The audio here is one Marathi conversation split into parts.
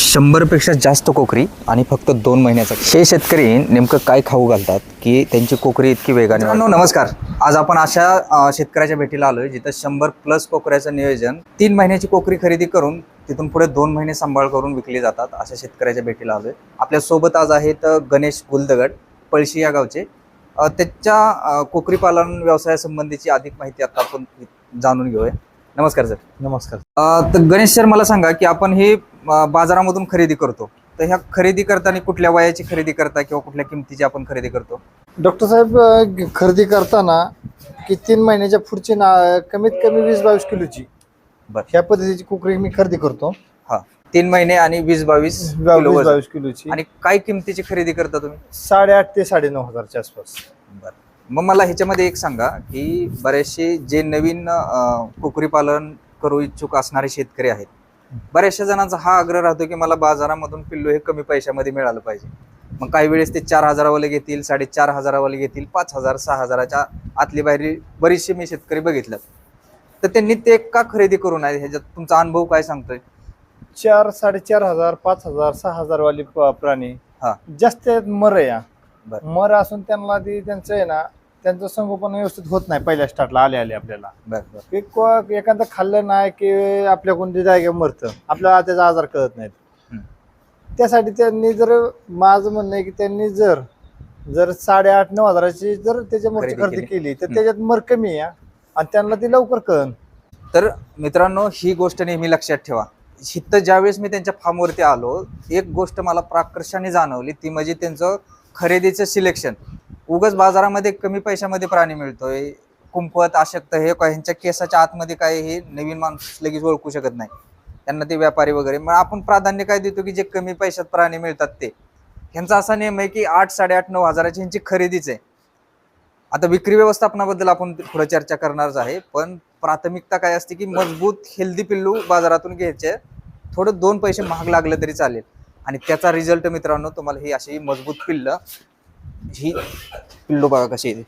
शंभरपेक्षा जास्त कोकरी आणि फक्त दोन महिन्याचा. हे शेतकरी नेमकं काय खाऊ घालतात की त्यांची कोकरी इतकी वेगाने वाढते? नमस्कार. आज आपण अशा शेतकऱ्याच्या भेटीला आलोय जिथं शंभर प्लस कोकऱ्याचं नियोजन तीन महिन्याची कोकरी खरेदी करून तिथून पुढे दोन महिने सांभाळ करून विकली जातात अशा शेतकऱ्याच्या भेटीला आलोय. आपल्यासोबत आज आहेत गणेश गुलदगड पळशी या गावचे. त्याच्या कोकरी पालन व्यवसायासंबंधीची अधिक माहिती आता आपण जाणून घेऊया. नमस्कार सर. नमस्कार. तर गणेश सर मला सांगा की आपण हे बाजारामधून खरेदी करतो. तर ह्या खरेदी करताना कुठल्या वयाची खरेदी करता किंवा कुठल्या किमतीची आपण खरेदी करतो? डॉक्टर साहेब खरेदी करताना की तीन महिन्याच्या पुढची ना कमीत कमी वीस बावीस किलोची. ह्या पद्धतीची कुकरी मी खरेदी करतो. हा. तीन महिने आणि वीस बावीस. बावीस किलोची. आणि काय किमतीची खरेदी करता तुम्ही? साडेआठ ते साडेनऊ हजारच्या आसपास. बरं. मग मला ह्याच्यामध्ये एक सांगा की बरेचसे जे नवीन कुकुरी पालन करू इच्छुक असणारे शेतकरी आहेत. बऱ्याचशा जणांचा हा आग्रह राहतो की मला बाजारामधून पिल्लू हे कमी पैशामध्ये मिळालं पाहिजे. मग काही वेळेस ते चार हजारावाले घेतील साडेचार हजारावाले घेतील पाच हजार सहा हजाराच्या आतली बाहेर बरीचसे मी शेतकरी बघितलं. तर त्यांनी ते का खरेदी करू नये? ह्याच्यात तुमचा अनुभव काय सांगतोय? चार साडेचार हजार पाच हजार सहा हजार वाली प्राणी हा. जास्त मर या बर. मर असून त्यांना ती त्यांचं आहे ना त्यांचं संगोपन व्यवस्थित होत नाही पहिल्या स्टार्टला आले आले आपल्याला बरं बरं एक एखादं खाल्लं नाही की आपल्या कोणत्या जागेवर मरतं आपल्याला त्याचा आजार कळत नाहीत हम्म. त्यासाठी त्यांनी जर माझं म्हणणं आहे की त्यांनी जर जर साडेआठ नऊ हजाराची जर त्याच्यामध्ये खरेदी खरेदी केली. केली तर हम्म. त्याच्यात मर कमी आहे आणि त्यांना ती लवकर कळन तर मित्रांनो ही गोष्ट नेहमी लक्षात ठेवा हिथं ज्यावेळेस मी त्यांच्या फार्मवरती आलो एक गोष्ट मला प्राकर्षाने जाणवली ती म्हणजे त्यांचं खरेदीचं सिलेक्शन उगाच बाजारामध्ये कमी पैशामध्ये प्राणी मिळतोय. कुंपत अशक्त हे ह्यांच्या केसाच्या आतमध्ये काय हे नवीन माणूस लगेच ओळखू शकत नाही. त्यांना ते व्यापारी वगैरे. मग आपण प्राधान्य काय देतो की जे कमी पैशात प्राणी मिळतात ते? ह्यांचा असा नियम आहे की आठ साडेआठ नऊ हजाराची ह्यांची खरेदीच आहे. आता विक्री व्यवस्थापनाबद्दल आपण पुढे चर्चा करणारच आहे पण प्राथमिकता काय असते की मजबूत हेल्दी पिल्लू बाजारातून घ्यायचे. थोडं दोन पैसे महाग लागलं तरी चालेल. आणि त्याचा रिझल्ट मित्रांनो तुम्हाला ही अशी मजबूत पिल्ल ही पिल्लू बघा कशी येते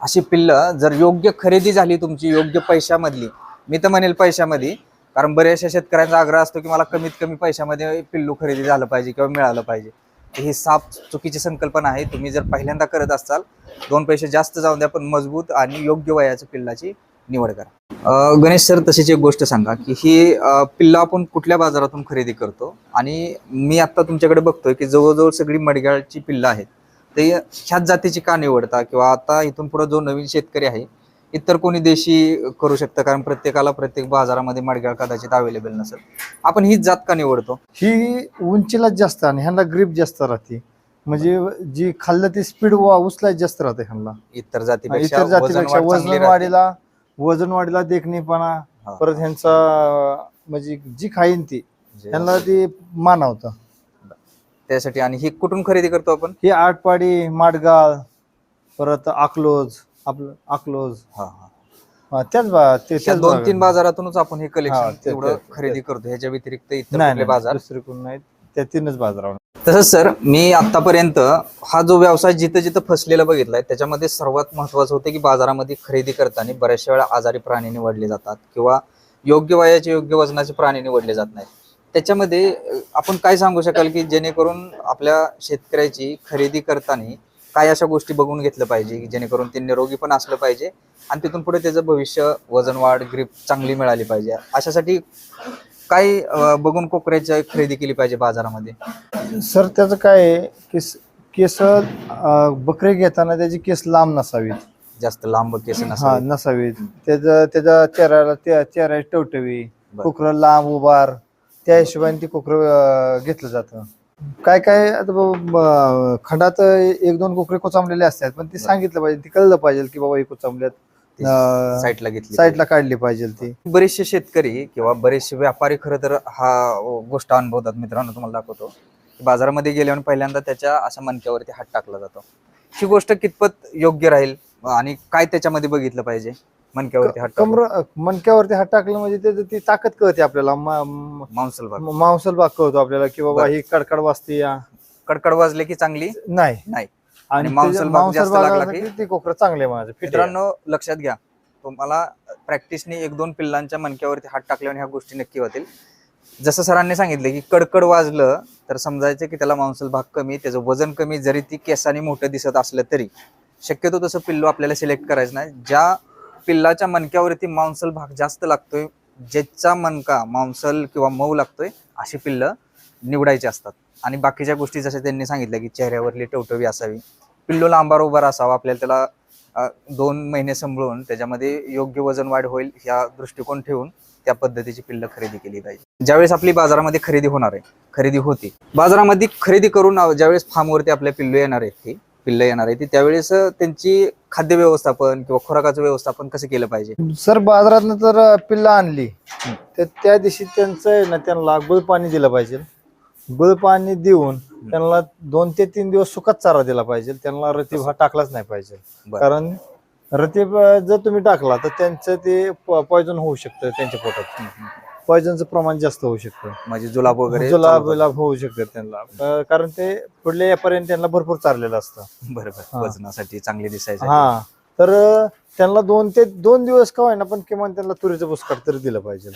अशी पिल्लं जर योग्य खरेदी झाली तुमची योग्य पैशामधली मी तर म्हणेल पैशामध्ये कारण बऱ्याचशा शेतकऱ्यांचा आग्रह असतो की मला कमीत कमी पैशामध्ये पिल्लू खरेदी झालं पाहिजे किंवा मिळालं पाहिजे. ही साफ चुकीची संकल्पना आहे. तुम्ही जर पहिल्यांदा करत असाल दोन पैसे जास्त जाऊन द्या पण मजबूत आणि योग्य वयाच्या पिल्लाची निवड करा. गणेश सर तशीच एक गोष्ट सांगा की ही पिल्लं आपण कुठल्या बाजारातून खरेदी करतो? आणि मी आता तुमच्याकडे बघतोय की जवळजवळ सगळी मडग्याळची पिल्लं आहेत. ते ह्याच जातीची का निवडता? किंवा आता इथून पुढे जो नवीन शेतकरी आहे इतर कोणी देशी करू शकतं? कारण प्रत्येकाला प्रत्येक बाजारामध्ये मडग्याळ कदाचित अवेलेबल नसेल. आपण हीच जात का निवडतो? ही उंचीला जास्त आणि ह्यांना ग्रीप जास्त राहते. म्हणजे जी खाल्लं ती स्पीड उचलायची जास्त राहते ह्यांना. इतर जातीपेक्षा इतर जातीपेक्षा वजन. वाढीला वजन वाढीला देखणेपणा. परत ह्यांचा म्हणजे जी खाईन ती ह्यांना ती मानवतं. त्यासाठी आणि ही कुठून खरेदी करतो आपण? ही आटपाडी माडगाळ परत अकलोज आपलं अकलोज. हा त्याच दोन. तीन बाजारातूनच आपण हे कलेक्शन ते- एवढं ते- खरेदी करतो ह्याच्या व्यतिरिक्त इतर बाजार? दुसरे कोण नाहीत. त्या तीनच बाजारावर. तसंच सर मी आतापर्यंत हा जो व्यवसाय जिथं जिथं फसलेला बघितलाय त्याच्यामध्ये सर्वात महत्वाचं होतं की बाजारामध्ये खरेदी करताना बऱ्याचशा वेळा आजारी प्राणी निवडले जातात किंवा योग्य वयाचे योग्य वजनाचे प्राणी निवडले जात नाहीत. त्याच्यामध्ये आपण काय सांगू शकाल की जेणेकरून आपल्या शेतकऱ्याची खरेदी करताना काय अशा गोष्टी बघून घेतलं पाहिजे की जेणेकरून ते निरोगी पण असलं पाहिजे आणि तिथून पुढे त्याचं भविष्य वजन वाढ ग्रीप चांगली मिळाली पाहिजे. अशासाठी काय अं, बघून कोकऱ्याची खरेदी केली पाहिजे बाजारामध्ये? सर त्याचं काय आहे केस अं, बकरे घेताना त्याची केस लांब नसावीत. जास्त लांब केस हा नसावे नसावीत. त्याचं त्याच्या चेहऱ्याला त्या चेहऱ्या टवटवी बर. कोकरं लांब उभार त्या हिशोबाने ती कोकरं घेतलं जातं. काय काय आता खंडात एक दोन कोकरे कोचांबलेले असतात पण ती. सांगितलं पाहिजे ती कळलं पाहिजे की बाबा ही कोचांबल्यात अं, साईडला घेतली साईडला काढली पाहिजे ती. बरेचसे शेतकरी किंवा बरेचसे व्यापारी खरं तर हा गोष्ट अनुभवतात. मित्रांनो तुम्हाला दाखवतो. बाजारामध्ये गेल्यावर पहिल्यांदा त्याच्या अशा मणक्यावरती हात टाकला जातो. ही गोष्ट कितपत योग्य राहील आणि काय त्याच्यामध्ये बघितलं पाहिजे? मणक्यावरती हात? कमर मणक्यावरती हात टाकलं म्हणजे त्याचं ती ताकद कळते आपल्याला. मा- म- मांसल भाग. मांसल भाग कळतो आपल्याला की बाबा बर. ही कडकड वाजते या. कडकड वाजले की चांगली? नाही. नाही. आणि मांसल त्याच्या- भाग मांसल जास्त भाग लागला असला की- की ती कोकरं चांगले माझं मित्रांनो लक्षात घ्या. तुम्हाला प्रॅक्टिसने एक दोन पिल्लांच्या मणक्यावरती हात टाकल्यावर ह्या गोष्टी नक्की होतील. जसं सरांनी सांगितलं की कडकड वाजलं तर समजायचं की त्याला मांसल भाग कमी त्याचं वजन कमी जरी ती केसाने मोठं दिसत असलं तरी. शक्यतो तसं पिल्लू आपल्याला सिलेक्ट करायचं नाही. ज्या पिल्लाच्या मणक्यावरती मांसल भाग जास्त लागतोय ज्याचा मणका मांसल किंवा मऊ लागतोय अशी पिल्लं निवडायची असतात. आणि बाकीच्या गोष्टी जशा त्यांनी सांगितलं की चेहऱ्यावरली टवटवी असावी. पिल्लू लांबार उभार असावा आपल्याला त्याला दोन महिने सांभाळून त्याच्यामध्ये योग्य वजन वाढ होईल ह्या दृष्टिकोन ठेवून त्या पद्धतीची पिल्लं खरेदी केली पाहिजे ज्यावेळेस आपली बाजारामध्ये खरेदी होणार आहे खरेदी होती. बाजारामध्ये खरेदी करून ज्यावेळेस फार्मवरती आपल्या पिल्लू येणार आहेत ती पिल्लं येणार आहे ती त्यावेळेस त्यांची खाद्य व्यवस्थापन किंवा खुराकाचं व्यवस्थापन कसं केलं पाहिजे? सर बाजारात तर पिल्ला आणली. तर त्या दिवशी त्यांचं ना त्यांना गुळ पाणी दिलं पाहिजे. गुळ पाणी देऊन त्यांना दोन ते तीन दिवस सुकाच चारा दिला पाहिजे. त्यांना रतीब हा टाकलाच नाही पाहिजे. बरं. कारण रतीब अं, जर तुम्ही टाकला तर त्यांचं ते पॉयझन होऊ शकतं त्यांच्या पोटात. पॉयझनचं प्रमाण जास्त होऊ शकतं. म्हणजे जुलाब वगैरे जुलाब चालू. बिलाब होऊ शकतं त्यांना. अं, कारण ते पुढल्या यापर्यंत त्यांना भरपूर चाललेलं असतं. बरोबर. हा. वजनासाठी चांगले दिसायचे. हा. तर अं, त्यांना दोन ते दोन दिवस का होईना पण किमान त्यांना तुरीचं पुस्तक तरी दिलं पाहिजे.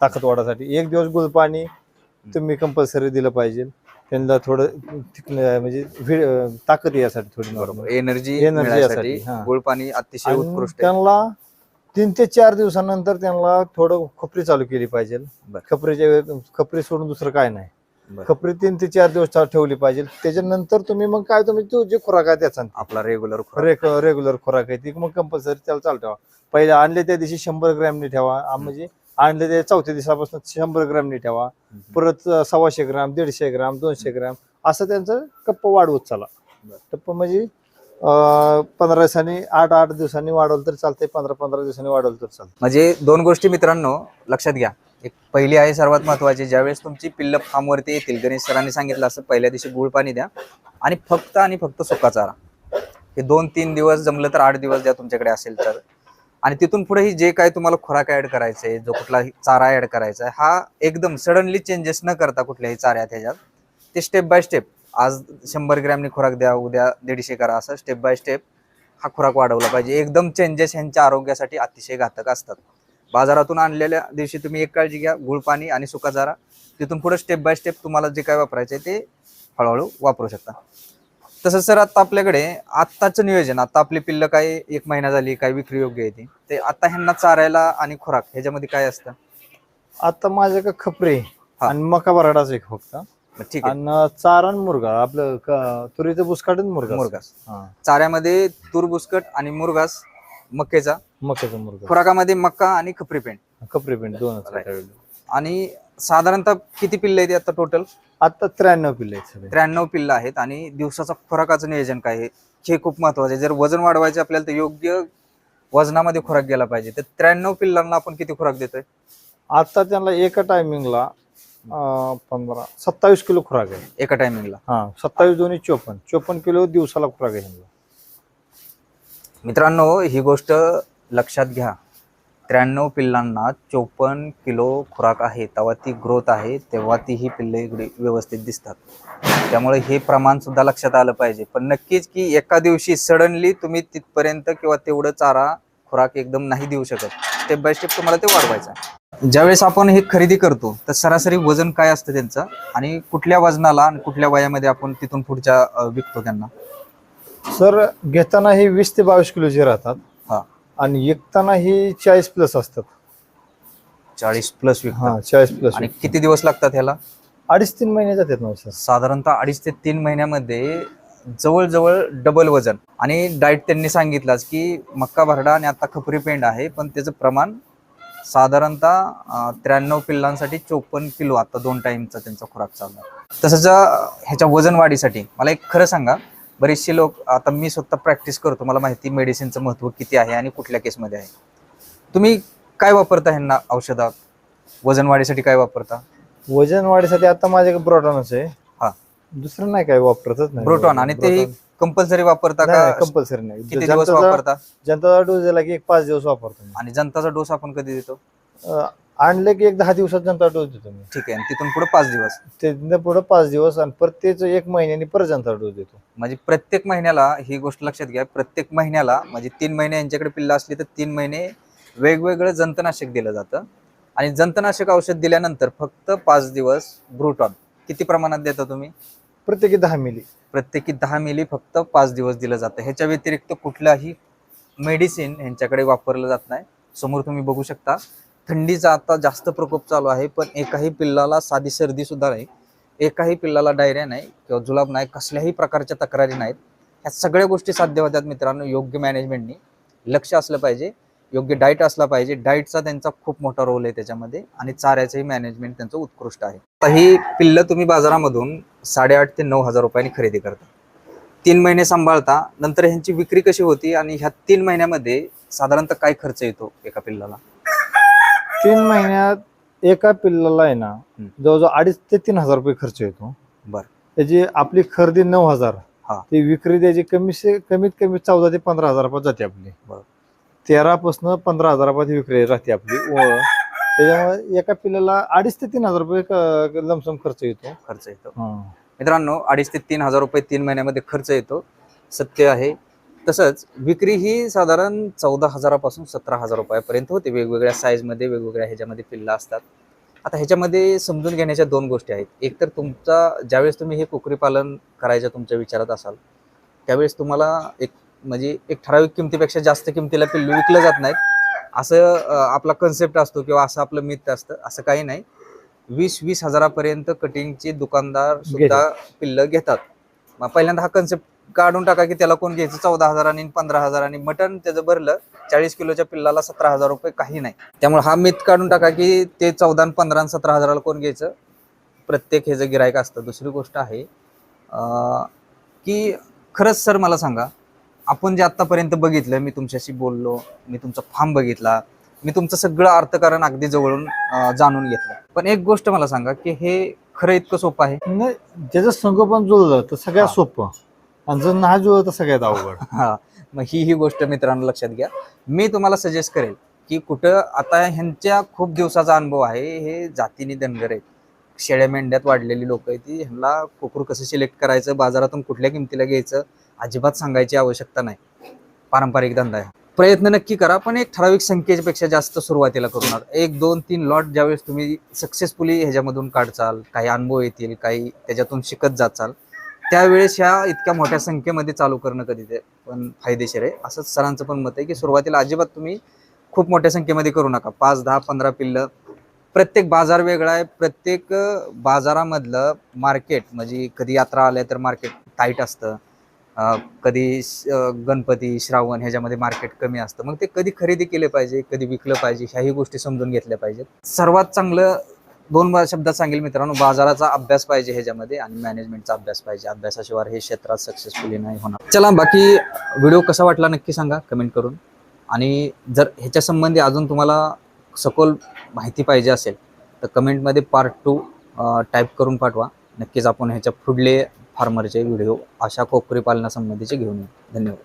ताकद वाढासाठी. एक दिवस गुळ पाणी तुम्ही कंपल्सरी दिलं पाहिजे. त्यांना थोडं म्हणजे ताकद यासाठी थोडी बरोबर. एनर्जी हा. गुळ पाणी अतिशय उत्कृष्ट. त्यांना तीन ते चार दिवसानंतर त्यांना थोडं खपरी चालू केली पाहिजे. खपरीच्या वेळ- खपरी सोडून दुसरं काय नाही. खपरी तीन ते चार दिवस ठेवली पाहिजे. त्याच्यानंतर तुम्ही मग काय तुम्ही तो जे खुराक आहे त्याचा. आपला रेग्युलर रेग्युलर खुराक आहे ती. मग कंपल्सरी त्याला चालू ठेवा. पहिले आणले त्या दिवशी शंभर ग्रॅमनी ठेवा. म्हणजे आणले त्या चौथ्या दिवसापासून शंभर ग्रॅमनी ठेवा. परत सव्वाशे ग्राम दीडशे ग्राम दोनशे ग्राम असं त्यांचं कप्प वाढवत चला. टप्प म्हणजे पंधरा दिवसांनी आठ आठ दिवसांनी वाढवलं तर चालतंय पंधरा पंधरा दिवसांनी वाढवलं तर चालतं म्हणजे दोन गोष्टी मित्रांनो लक्षात घ्या. एक पहिली आहे सर्वात महत्वाची ज्यावेळेस तुमची पिल्ल फार्मवरती येतील गणेश सरांनी सांगितलं असं पहिल्या दिवशी गुळ पाणी द्या. आणि फक्त आणि फक्त सुका चारा हे दोन तीन दिवस जमलं तर आठ दिवस द्या तुमच्याकडे असेल तर. आणि तिथून पुढेही जे काय तुम्हाला खुराक ऍड करायचंय जो कुठला चारा ऍड करायचा आहे हा एकदम सडनली चेंजेस न करता कुठल्याही चाऱ्यात ह्याच्यात ते स्टेप बाय स्टेप आज शंभर ग्रॅमनी खुराक द्या उद्या दीडशे करा असं स्टेप बाय स्टेप हा खुराक वाढवला पाहिजे. एकदम चेंजेस ह्यांच्या आरोग्यासाठी अतिशय घातक असतात. बाजारातून आणलेल्या दिवशी तुम्ही एक काळजी घ्या गुळ पाणी आणि सुका चारा. तिथून पुढे स्टेप बाय स्टेप तुम्हाला जे काय वापरायचं आहे ते हळूहळू वापरू शकता. तसंच सर आता आपल्याकडे आत्ताचं नियोजन आता आपली पिल्लं काय एक महिना झाली काय विक्री योग्य आहे ती ते आता ह्यांना चारायला आणि खुराक ह्याच्यामध्ये काय असतं? आता माझ्याकडे खपरे हा. आणि मका बराडाच एक फक्त. मग ठीक आहे. आणि चारण मुरगा आपलं क- तुरीचं बुसकाटून मुरगा मुरघास हा. चाऱ्यामध्ये तूर बुसकट आणि मुरघास मक्याचा. मक्याचा मुरगा खुराकामध्ये मक्का आणि खपरी पेंट खपरी पेंट दोनच Right. आहे. त्यावेळी. आणि साधारणतः किती पिल्ल आहेत आता टोटल आता त्र्याण्णव पिल्ले आहेत सगळे. त्र्याण्णव पिल्ल आहेत आणि दिवसाचा खुराकाचं नियोजन काय आहे? हे खूप महत्वाचं आहे. जर वजन वाढवायचे आपल्याला तर योग्य वजनामध्ये खुराक गेला पाहिजे. तर त्र्याण्णव पिल्लांना आपण किती खुराक देतोय? आता त्यांना एका टायमिंगला पंधरा सत्तावीस किलो खुराक आहे. एका टायमिंगला हा सत्तावीस दोन्ही चोपन्न. चोपन्न किलो दिवसाला खुराक आहे. मित्रांनो ही गोष्ट लक्षात घ्या. त्र्याण्णव पिल्लांना चोपन्न किलो खुराक आहे. तेव्हा ती ग्रोथ आहे तेव्हा ती ही पिल्ले इकडे व्यवस्थित दिसतात. त्यामुळे हे प्रमाण सुद्धा लक्षात आलं पाहिजे. पण नक्कीच की एका दिवशी सडनली तुम्ही तिथपर्यंत किंवा तेवढं चारा खुराक एकदम नाही देऊ शकत. स्टेप बाय स्टेप तुम्हाला ते वाढवायचं आहे. ज्यावेळेस आपण हे खरेदी करतो तर सरासरी वजन काय असतं त्यांचं? आणि कुठल्या वजनाला आणि कुठल्या वयामध्ये आपण तिथून पुढच्या विकतो त्यांना? सर घेताना हे वीस ते बावीस किलोचे राहतात आणि विकताना ही चाळीस प्लस असतात. चाळीस प्लस हा चाळीस प्लस आणि किती दिवस लागतात ह्याला? अडीच तीन महिने जातात ना सर. साधारणतः अडीच ते तीन महिन्यामध्ये जवळजवळ डबल वजन. आणि डाएट त्यांनी सांगितलंच की मक्का भरडा आणि आता खपरी पेंड आहे पण त्याचं प्रमाण साधारणतः त्र्याण्णव पिल्लांसाठी चोपन्न किलो आता दोन टाइमचा त्यांचा खुराक चालू आहे. तसंच अं, ह्याच्या वजन वाढीसाठी मला एक खरं सांगा बरेचसे लोक आता मी स्वतः प्रॅक्टिस करतो मला माहिती मेडिसिनचं महत्त्व किती आहे आणि कुठल्या केसमध्ये आहे. तुम्ही काय वापरता ह्यांना औषधात वजन वाढीसाठी काय वापरता? वजन वाढीसाठी आता माझ्याकडे ब्रोटॉनच आहे. हा. दुसरं नाही काय वापरतच नाही. प्रोटॉन आणि ते कंपल्सरी वापरता का? कंपल्सरी नाही. किती दिवस वापरता? जनताचा डोस दिला की एक पाच दिवस वापरतो. आणि जनताचा डोस आपण कधी देतो? आणलं की एक दहा दिवसात जनता डोस देतो मी. ठीक आहे आणि तिथून पुढे पाच दिवस? तिथनं पुढे पाच दिवस आणि परत तेच एक महिन्याने परत जनता डोस देतो. म्हणजे प्रत्येक महिन्याला ही गोष्ट लक्षात घ्या प्रत्येक महिन्याला म्हणजे तीन महिने यांच्याकडे पिल्ला असली तर तीन महिने वेगवेगळं जंतनाशक दिलं जातं. आणि जंतनाशक औषध दिल्यानंतर फक्त पाच दिवस ब्रुटॉन. किती प्रमाणात देता तुम्ही? प्रत्येकी दहा मिली. प्रत्येकी दहा मिली फक्त पाच दिवस दिलं जातं. ह्याच्या व्यतिरिक्त कुठलाही मेडिसिन ह्यांच्याकडे वापरलं जात नाही. समोर तुम्ही बघू शकता. थंडीचा आता जास्त प्रकोप चालू आहे पण एकाही पिल्लाला साधी सर्दी सुद्धा नाही. एकाही पिल्लाला डायरिया नाही किंवा जुलाब नाही कसल्याही प्रकारच्या तक्रारी नाहीत. ह्या सगळ्या गोष्टी साध्य होतात मित्रांनो योग्य मॅनेजमेंटनी लक्ष असलं पाहिजे योग्य डाईट असला पाहिजे. डाईटचा त्यांचा खूप मोठा रोल आहे त्याच्यामध्ये आणि चाऱ्याचंही मॅनेजमेंट त्यांचं उत्कृष्ट आहे. आता ही पिल्लं तुम्ही बाजारामधून साडेआठ ते नऊ हजार रुपयांनी खरेदी करता. तीन महिने सांभाळता नंतर ह्यांची विक्री कशी होती आणि ह्या तीन महिन्यामध्ये साधारणतः काय खर्च येतो एका पिल्लाला? तीन महिन्यात एका पिल्लाला आहे ना. जवळजवळ अडीच ते तीन हजार रुपये खर्च येतो. बर. त्याची आपली खरेदी नऊ हजार. हा. ती विक्री त्याची कमी से कमीत कमी चौदा ते पंधरा हजारापर्यंत जाते आपली. बरं. तेरापासून पंधरा हजारापर्यंत विक्री राहते आपली. व त्याच्यामुळे एका पिल्लाला अडीच ते तीन हजार रुपये लमसम खर्च येतो. खर्च येतो. मित्रांनो अडीच ते तीन हजार रुपये तीन महिन्यामध्ये खर्च येतो. सत्य आहे. तसंच विक्री ही साधारण चौदा हजारापासून सतरा हजार रुपयापर्यंत होते. वेगवेगळ्या साईजमध्ये वेगवेगळ्या ह्याच्यामध्ये पिल्ला असतात. आता ह्याच्यामध्ये समजून घेण्याच्या दोन गोष्टी आहेत. एक तर तुमचा ज्यावेळेस तुम्ही हे कुकरी पालन करायच्या तुमच्या विचारात असाल त्यावेळेस तुम्हाला एक म्हणजे एक ठराविक किमतीपेक्षा जास्त किमतीला पिल्लू विकलं जात नाहीत. असं आपला कन्सेप्ट असतो किंवा असं आपलं मित्र असतं असं काही नाही. वीस वीस हजारापर्यंत कटिंगचे दुकानदार सुद्धा पिल्लं घेतात. पहिल्यांदा हा कन्सेप्ट काढून टाका की त्याला कोण घ्यायचं? चौदा हजारांनी पंधरा हजारांनी मटन त्याचं भरलं चाळीस किलोच्या पिल्लाला सतरा हजार रुपये काही नाही. त्यामुळे हा मिथ काढून टाका की ते चौदा आणि पंधरा आणि सतरा हजाराला कोण घ्यायचं? प्रत्येक हे जे गिरायक असतं दुसरी गोष्ट आहे की खरंच सर मला सांगा आपण जे आत्तापर्यंत बघितलं मी तुमच्याशी बोललो मी तुमचा फार्म बघितला मी तुमचं सगळं अर्थकारण अगदी जवळून जाणून घेतलं. पण एक गोष्ट मला सांगा की हे खरं इतकं सोपं आहे? नाही ज्याचं संगोपन जुळलं तर सगळ्यात. सोपं. आणि जर नाही तर सगळ्यात अवघड. हा मग ही ही गोष्ट मित्रांनो लक्षात घ्या. मी तुम्हाला सजेस्ट करेल की कुठं आता ह्यांच्या खूप दिवसाचा अनुभव आहे हे जातीने धनगर आहेत. शेळ्या मेंढ्यात वाढलेली लोक आहेत ती ह्यांना कुकुर कसं सिलेक्ट करायचं बाजारातून कुठल्या किमतीला घ्यायचं अजिबात सांगायची आवश्यकता नाही. पारंपरिक धंदा आहे. प्रयत्न नक्की करा पण एक ठराविक संख्येपेक्षा जास्त सुरुवातीला करू नका एक दोन तीन लॉट ज्यावेळेस तुम्ही सक्सेसफुली ह्याच्यामधून काढचाल काही अनुभव येतील काही त्याच्यातून शिकत जाचाल त्यावेळेस ह्या इतक्या मोठ्या संख्येमध्ये चालू करणं कधी ते पण फायदेशीर आहे. असंच सरांचं पण मत आहे की सुरुवातीला अजिबात तुम्ही खूप मोठ्या संख्येमध्ये करू नका. पाच दहा पंधरा पिल्लं. प्रत्येक बाजार वेगळा आहे. प्रत्येक बाजारामधलं मार्केट म्हणजे कधी यात्रा आल्या तर मार्केट टाईट असतं. कधी श- गणपती श्रावण ह्याच्यामध्ये मार्केट कमी असतं. मग ते कधी खरेदी केले पाहिजे कधी विकलं पाहिजे ह्याही गोष्टी समजून घेतल्या पाहिजेत. सर्वात चांगलं दोन शब्दात सांगेल मित्रांनो बाजाराचा अभ्यास पाहिजे ह्याच्यामध्ये आणि मॅनेजमेंटचा अभ्यास पाहिजे. अभ्यासाशिवाय हे क्षेत्रात सक्सेसफुली नाही होणार. चला बाकी व्हिडिओ कसा वाटला नक्की सांगा कमेंट करून. आणि जर ह्याच्या संबंधी अजून तुम्हाला सखोल माहिती पाहिजे असेल तर कमेंटमध्ये पार्ट टू टाईप करून पाठवा. नक्कीच आपण ह्याच्या पुढले फार्मरचे व्हिडिओ अशा कोकरी पालनासंबंधीचे घेऊन येऊ. धन्यवाद.